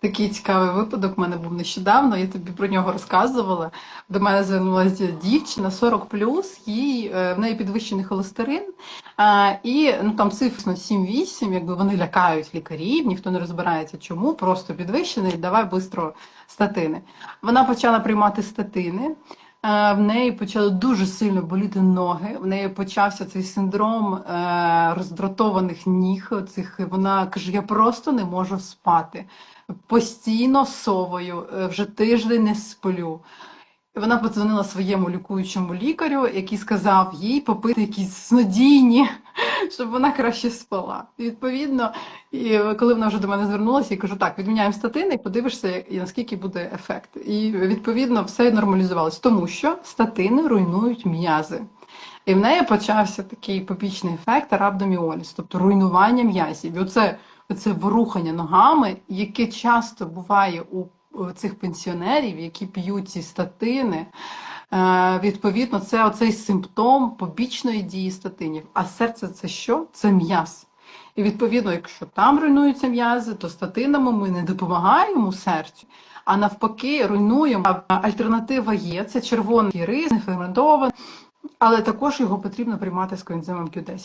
Такий цікавий випадок в мене був нещодавно. Я тобі про нього розказувала. До мене звернулася дівчина 40 їй е, в неї підвищений холестерин. А, і ну там цифрно 7-8, якби вони лякають лікарів, ніхто не розбирається, чому, просто підвищений, давай швидко статини. Вона почала приймати статини. Е, В неї почали дуже сильно боліти ноги. В неї почався цей синдром е, роздратованих ніг. Цих вона каже: я просто не можу спати. Постійно совою, е, вже тиждень не сплю. Вона подзвонила своєму лікуючому лікарю, який сказав їй попити якісь снодійні, щоб вона краще спала. І відповідно, і коли вона вже до мене звернулася, я кажу: так, відміняємо статини і подивишся, наскільки буде ефект. І відповідно все нормалізувалось, тому що статини руйнують м'язи. І в неї почався такий побічний ефект рhabdomyolysis, тобто руйнування м'язів. І оце, оце ворухання ногами, яке часто буває у цих пенсіонерів, які п'ють ці статини. Е, відповідно, це оцей симптом побічної дії статинів. А серце це що? Це м'яз. І відповідно, якщо там руйнуються м'язи, то статинами ми не допомагаємо серцю, а навпаки, руйнуємо. Альтернатива є це червоний рис, неферментований, але також його потрібно приймати з коензимом Q10.